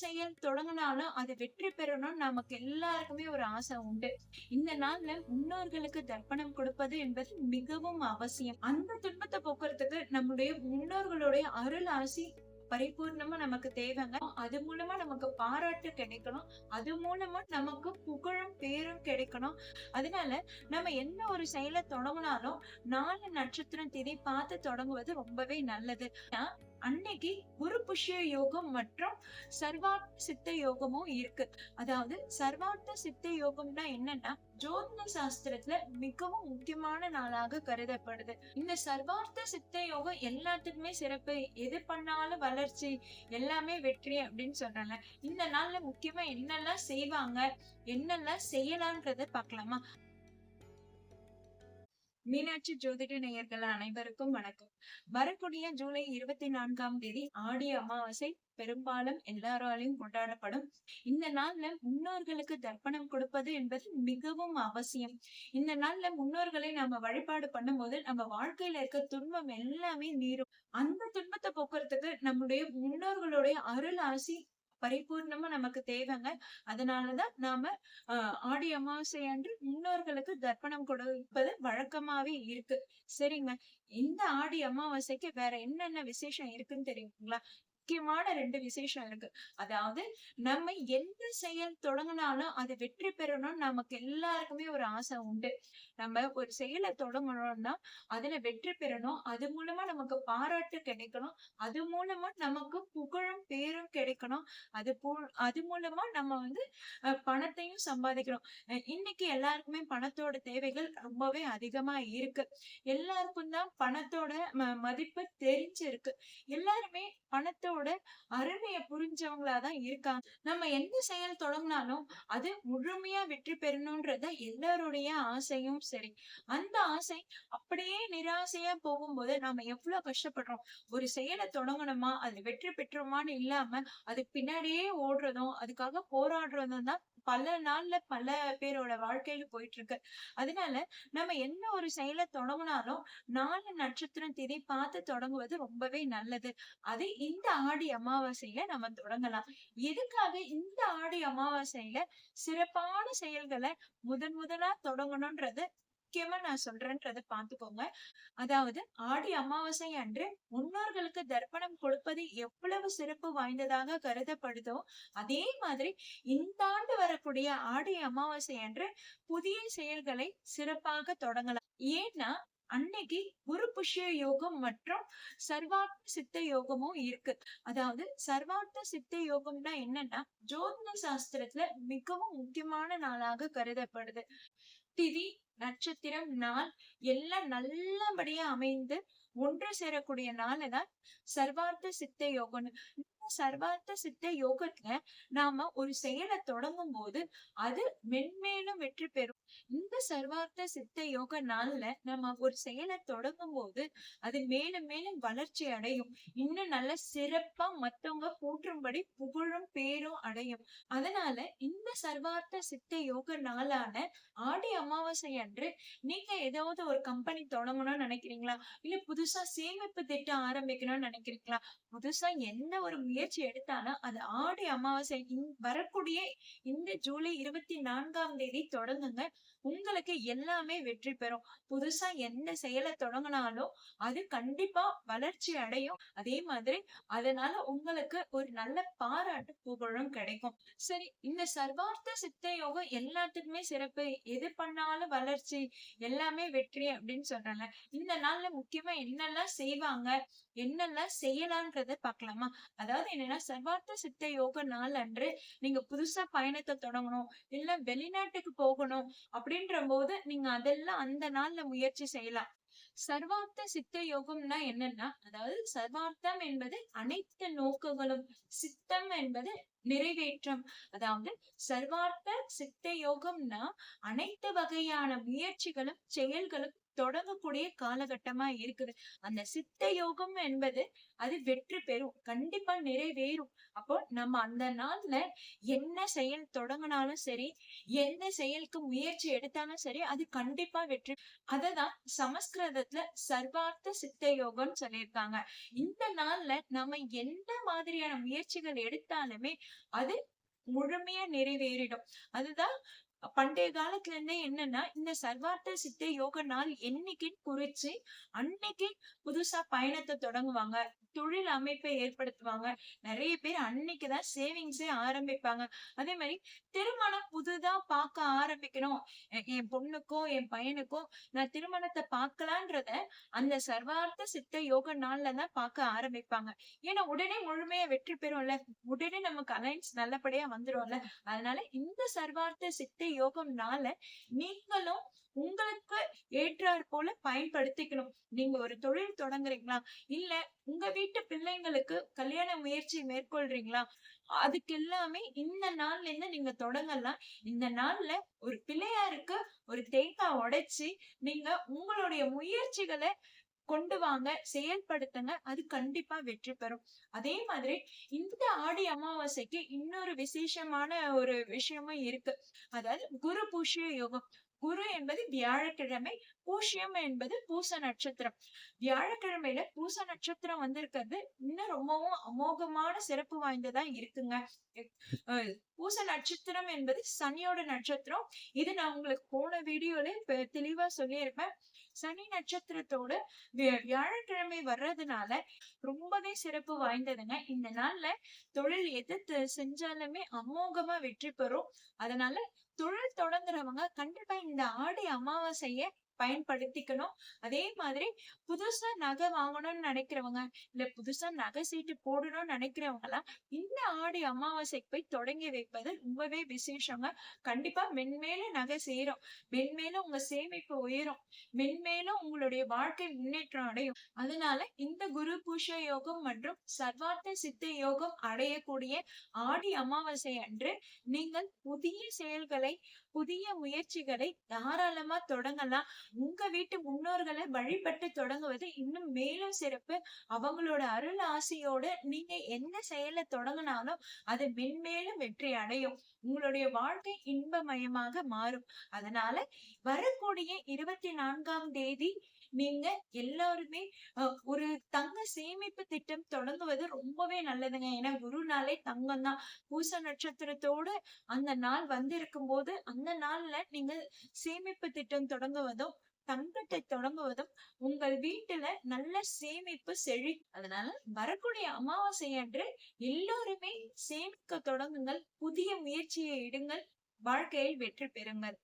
செயல் தொடங்கினாலும் அது வெற்றி பெறணும் நமக்கு எல்லாருக்குமே ஒரு ஆசை உண்டு. இந்த நாள்ல முன்னோர்களுக்கு தர்ப்பணம் கொடுப்பது என்பது மிகவும் அவசியம். அந்த துன்பத்தை போக்குறதுக்கு நம்முடைய முன்னோர்களுடைய அருள் ஆசி பரிபூர்ணமா நமக்கு தேவைங்க. அது மூலமா நமக்கு பாராட்டு கிடைக்கணும். அது மூலமா நமக்கு புகழும் பேரும் கிடைக்கணும். அதனால நம்ம என்ன ஒரு செயலை தொடங்கினாலும் நாலு நட்சத்திரம் திதி பார்த்து தொடங்குவது ரொம்பவே நல்லது. அன்னைக்கு குரு புஷ்ய யோகம் மற்றும் சர்வார்த்த சித்த யோகமும் இருக்கு. அதாவது சர்வார்த்த சித்த யோகம்னா என்னன்னா ஜோதிட சாஸ்திரத்துல மிகவும் முக்கியமான நாளாக கருதப்படுது. இந்த சர்வார்த்த சித்த யோகம் எல்லாத்துக்குமே சிறப்பு. எது பண்ணாலும் வளர்ச்சி எல்லாமே வெற்றி அப்படின்னு சொன்னாங்க இந்த நாள்ல முக்கியமா என்னெல்லாம் செய்வாங்க என்னெல்லாம் செய்யலான்றத பார்க்கலாமா? மீனாட்சி ஜோதிட நேயர்கள் அனைவருக்கும் வணக்கம். வரக்கூடிய ஜூலை இருபத்தி நான்காம் தேதி ஆடி அமாவாசை பெரும்பாலும் எல்லாராலையும் கொண்டாடப்படும். இந்த நாள்ல முன்னோர்களுக்கு தர்ப்பணம் கொடுப்பது என்பது மிகவும் அவசியம். இந்த நாள்ல முன்னோர்களை நம்ம வழிபாடு பண்ணும் போது நம்ம வாழ்க்கையில இருக்க துன்பம் எல்லாமே நீரும். அந்த துன்பத்தை போக்குறதுக்கு நம்முடைய முன்னோர்களுடைய அருள் ஆசி பரிபூர்ணமா நமக்கு தேவைங்க. அதனாலதான் நாம ஆஹ் ஆடி அமாவாசை அன்று முன்னோர்களுக்கு தர்ப்பணம் கொடுப்பது வழக்கமாவே இருக்கு. சரிங்க? இந்த ஆடி அமாவாசைக்கு வேற என்னென்ன விசேஷம் இருக்குன்னு தெரியுங்களா? முக்கியமான ரெண்டு விசேஷம் இருக்கு. அதாவது நம்ம எந்த செயல் தொடங்கினாலும் அது வெற்றி பெறணும்னு நமக்கு எல்லாருக்குமே ஒரு ஆசை உண்டு. நம்ம ஒரு செயலை தொடங்கணும்னா அதுல வெற்றி பெறணும். அது மூலமா நமக்கு பாராட்டு கிடைக்கணும். அது மூலமா நமக்கு புகழும் பேரும் கிடைக்கணும். அது அது மூலமா நம்ம வந்து பணத்தையும் சம்பாதிக்கணும். அஹ், இன்னைக்கு எல்லாருக்குமே பணத்தோட தேவைகள் ரொம்பவே அதிகமா இருக்கு. எல்லாருக்கும் தான் பணத்தோட ம- மதிப்பு தெரிஞ்சிருக்கு. எல்லாருமே பணத்தோட அருமையை புரிஞ்சவங்களாதான் இருக்காங்க. நம்ம எந்த செயல் தொடங்கினாலும் அது முழுமையா வெற்றி பெறணும்ன்றத எல்லாருடைய ஆசையும் சரி. அந்த ஆசை அப்படியே நிராசையா போகும்போது நாம எவ்வளவு கஷ்டப்படுறோம்? ஒரு செயலை தொடங்கணுமா? அது வெற்றி பெற்றோமான்னு இல்லாம அது பின்னாடியே ஓடுறதும் அதுக்காக போராடுறதும் தான் பல நாள்ல பல பேரோட வாழ்க்கையில போயிட்டு இருக்கு அதனால நம்ம என்ன ஒரு செயலை தொடங்கினாலும் நாலு நட்சத்திரம் திதி பார்த்து தொடங்குவது ரொம்பவே நல்லது. அது இந்த ஆடி அமாவாசையில நம்ம தொடங்கலாம். எதுக்காக இந்த ஆடி அமாவாசையில சிறப்பான செயல்களை முதன் முதலா தொடங்கணும்ன்றது முக்கியமா நான் சொல்றேன்றத பாத்துக்கோங்க அதாவது ஆடி அமாவாசை அன்று முன்னோர்களுக்கு தர்ப்பணம் என்பது எவ்வளவு சிறப்பு வாய்ந்ததாக கருதப்படுதோ அதே மாதிரி இந்த ஆண்டு வரக்கூடிய ஆடி அமாவாசை அன்று புதிய செயல்களை சிறப்பாக தொடங்கலாம். ஏன்னா அன்னைக்கு குரு புஷ்ய யோகம் மற்றும் சர்வார்த்த சித்த யோகமும் இருக்கு. அதாவது சர்வார்த்த சித்த யோகம்னா என்னன்னா ஜோதிட சாஸ்திரத்துல மிகவும் முக்கியமான நாளாக கருதப்படுது. திதி நட்சத்திரம் நாள் எல்லாம் நல்லபடியா அமைந்து ஒன்று சேரக்கூடிய நாளை தான் சர்வார்த்த சித்த யோகம்னு. சர்வார்த்த சித்த யோகத்துல நாம ஒரு செயலை தொடங்கும் போது அது மென்மேலும் வெற்றி பெறும். இந்த சர்வார்த்த சித்த யோக நாள்ல நம்ம ஒரு செயலை தொடங்கும் போது அது மேலும் மேலும் வளர்ச்சி அடையும். இன்னும் நல்ல சிறப்பா மத்தவங்க போற்றும்படி புகழும் பேரும் அடையும். அதனால இந்த சர்வார்த்த சித்த யோக நாளான ஆடி அமாவாசை அன்று நீங்க ஏதாவது ஒரு கம்பெனி தொடங்கணும்னு நினைக்கிறீங்களா? இல்ல புதுசா சேமிப்பு திட்டம் ஆரம்பிக்கணும்னு நினைக்கிறீங்களா? புதுசா எந்த ஒரு முயற்சி முயற்சி எடுத்தானா அது ஆடி அமாவாசை வரக்கூடிய இந்த ஜூலை இருபத்தி நான்காம் தேதி தொடங்குங்க. உங்களுக்கு எல்லாமே வெற்றி பெறும். புதுசா எந்த செயலை தொடங்கினாலும் அது கண்டிப்பா வளர்ச்சி அடையும். அதே மாதிரி அதனால உங்களுக்கு ஒரு நல்ல பாராட்டு புகழும் கிடைக்கும். சரி இந்த சர்வார்த்த சித்த யோகம் எல்லாத்துக்குமே சிறப்பு. எது பண்ணாலும் வளர்ச்சி எல்லாமே வெற்றி அப்படின்னு சொல்றாங்க இந்த நாள்ல முக்கியமா என்னெல்லாம் செய்வாங்க என்னெல்லாம் செய்யலான்றத பார்க்கலாமா? அதாவது என்னன்னா சர்வார்த்த சித்த யோக நாள் அன்று நீங்க புதுசா பயணத்தை தொடங்கணும் இல்ல வெளிநாட்டுக்கு போகணும் அப்படின்ற போது நீங்க அதெல்லாம் அந்த நாள்ல முயற்சி செய்யலாம். சர்வார்த்த சித்த யோகம்னா என்னன்னா அதாவது சர்வார்த்தம் என்பது அனைத்து நோக்குகளும் சித்தம் என்பது நிறைவேற்றம். அதாவது சர்வார்த்த சித்த யோகம்னா அனைத்து வகையான முயற்சிகளும் செயல்களும் தொடங்கக்கூடிய காலகட்டமா இருக்குது. அந்த சித்த யோகம் என்பது அது வெற்றி பெறும் கண்டிப்பா நிறைவேறும். அப்போ நம்ம அந்த நாள்ல என்ன செயல் தொடங்கினாலும் சரி எந்த செயலுக்கு முயற்சி எடுத்தாலும் சரி அது கண்டிப்பா வெற்றி அததான் சமஸ்கிருதத்துல சர்வார்த்த சித்த யோகம்னு சொல்லியிருக்காங்க. இந்த நாள்ல நம்ம எந்த மாதிரியான முயற்சிகள் எடுத்தாலுமே அது முழுமையா நிறைவேறிடும். அதுதான் பண்டைய காலத்துல இருந்தே என்னன்னா இந்த சர்வார்த்த சித்த யோக நாள் என்னைக்குன்னு குறிச்சு அன்னைக்கு புதுசா பயணத்தை தொடங்குவாங்க. தொழில் அமைப்பை ஏற்படுத்துவாங்க. நிறைய பேர் அன்னைக்குதான் சேவிங்ஸே ஆரம்பிப்பாங்க. அதே மாதிரி திருமணம் புதுதா பார்க்க ஆரம்பிக்கணும். என் பொண்ணுக்கும் என் பையனுக்கும் நான் திருமணத்தை பார்க்கலான்றத அந்த சர்வார்த்த சித்த யோக நாள்ல தான் பார்க்க ஆரம்பிப்பாங்க. ஏன்னா உடனே முழுமையா வெற்றி பெறும்ல. உடனே நமக்கு அலைன்ஸ் நல்லபடியா வந்துரும்ல. அதனால இந்த சர்வார்த்த சித்த யோகம்னால நீங்களும் உங்களுக்கு ஏற்றாற் போல பயன்படுத்திக்கணும். நீங்க ஒரு தொழில் தொடங்குறீங்களா? இல்ல உங்க வீட்டு பிள்ளைங்களுக்கு கல்யாண முயற்சி மேற்கொள்றீங்களா? அதுக்கு எல்லாமே இந்த நாள்ல இருந்து நீங்க தொடங்கலாம். இந்த நாள்ல ஒரு பிள்ளையாருக்கு ஒரு தேங்காய் உடைச்சு நீங்க உங்களுடைய முயற்சிகளை கொண்டு வாங்க செயல்படுத்துங்க அது கண்டிப்பா வெற்றி பெறும். அதே மாதிரி இந்த ஆடி அமாவாசைக்கு இன்னொரு விசேஷமான ஒரு விஷயமும் இருக்கு. அதாவது குரு பூஷ்ய யோகம். குரு என்பது வியாழக்கிழமை பூஷ்யம் என்பது பூச நட்சத்திரம். வியாழக்கிழமையில பூச நட்சத்திரம் வந்திருக்கிறது. இன்னும் ரொம்பவும் அமோகமான சிறப்பு வாய்ந்ததா இருக்குங்க. பூச நட்சத்திரம் என்பது சனியோட நட்சத்திரம். இது நான் உங்களுக்கு போன வீடியோல தெளிவா சொல்லியிருப்பேன். சனி நட்சத்திரத்தோட வியாழக்கிழமை வர்றதுனால ரொம்பவே சிறப்பு வாய்ந்ததுங்க. இந்த நாள்ல தொழில் எது செஞ்சாலுமே அமோகமா வெற்றி பெறும். அதனால தொழில் தொடங்குறவங்க கண்டிப்பா இந்த ஆடி அமாவாசைய பயன்படுத்திக்கணும். அதே மாதிரி புதுசா நகை வாங்கணும்னு நினைக்கிறவங்க இல்ல புதுசா நகை சீட்டு போடணும்னு நினைக்கிறவங்க எல்லாம் இந்த ஆடி அமாவாசைக்கு போய் தொடங்கி வைப்பது ரொம்பவே விசேஷங்க. கண்டிப்பா மென்மேலும் நகை சேரும். மென்மேலும் உங்க சேமிப்பு உயரும். மென்மேலும் உங்களுடைய வாழ்க்கை முன்னேற்றம் அடையும். அதனால இந்த குரு பூஷ யோகம் மற்றும் சர்வார்த்த சித்த யோகம் அடையக்கூடிய ஆடி அமாவாசை அன்று நீங்கள் புதிய செயல்களை புதிய முயற்சிகளை தாராளமா தொடங்கலாம். உங்க வீட்டு முன்னோர்களை வழிபட்டு தொடங்குவது இன்னும் மேலும் சிறப்பு. அவங்களோட அருள் ஆசையோட நீங்க எந்த செயலை தொடங்கினாலும் அது மென்மேலும் வெற்றி அடையும். உங்களுடைய வாழ்க்கை இன்பமயமாக மாறும். அதனால வரக்கூடிய இருபத்தி நான்காம் தேதி நீங்க எல்லாருமே ஒரு தங்க சேமிப்பு திட்டம் தொடங்குவது ரொம்பவே நல்லதுங்க. ஏன்னா குரு நாளே தங்கம் தான். பூச நட்சத்திரத்தோடு அந்த நாள் வந்திருக்கும் போது அந்த நாள்ல நீங்க சேமிப்பு திட்டம் தொடங்குவதும் தங்கத்தை தொடங்குவதும் உங்கள் வீட்டுல நல்ல சேமிப்பு செழி அதனால வரக்கூடிய அமாவாசை அன்று எல்லோருமே சேமிக்க தொடங்குங்கள். புதிய முயற்சியை இடுங்கள் வாழ்க்கையில் வெற்றி பெறுங்கள்.